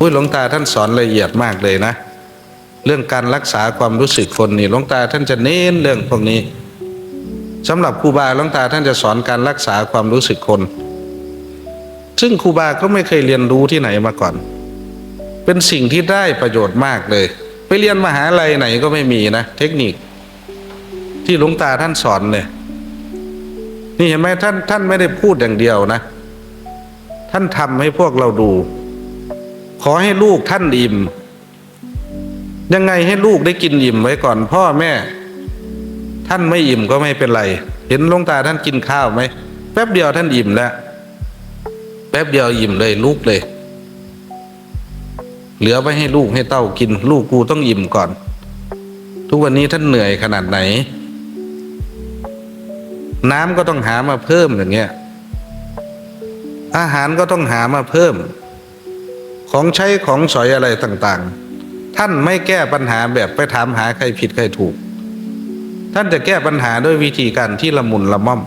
อุ้ยหลวงตาท่านสอนละเอียดมากเลยนะ เรื่องการรักษาความรู้สึกคนนี่หลวงตาท่านจะเน้นเรื่องพวกนี้สำหรับครูบาหลวงตาท่านจะสอนการรักษาความรู้สึกคน ซึ่งครูบาก็ไม่เคยเรียนรู้ที่ไหนมาก่อน เป็นสิ่งที่ได้ประโยชน์มากเลย ไปเรียนมหาลัยไหนก็ไม่มีนะ เทคนิค ที่หลวงตาท่านสอนเนี่ยนี่เห็นไหมท่านท่านไม่ได้พูดอย่างเดียวนะ ท่านทำให้พวกเราดู อให้ลูกท่านอิ่ม ยังไงให้ลูกได้กินอิ่มไว้ก่อน พ่อแม่ ท่านไม่อิ่มก็ไม่เป็นไร เห็นลงตาท่านกินข้าวไหมแป๊บเดียวท่านอิ่มแล้วแป๊บเดียวอิ่มเลยลูกเลย เหลือไว้ให้ลูกให้เต้ากิน ลูกกูต้องอิ่มก่อน ทุกวันนี้ท่านเหนื่อยขนาดไหน น้ำก็ต้องหามาเพิ่มอย่างเงี้ยอาหารก็ต้องหามาเพิ่ม ของใช้ของสอยอะไรต่างๆ ท่านไม่แก้ปัญหาแบบไปถามหาใครผิดใครถูก ท่านจะแก้ปัญหาด้วยวิธีการที่ละมุนละม่อม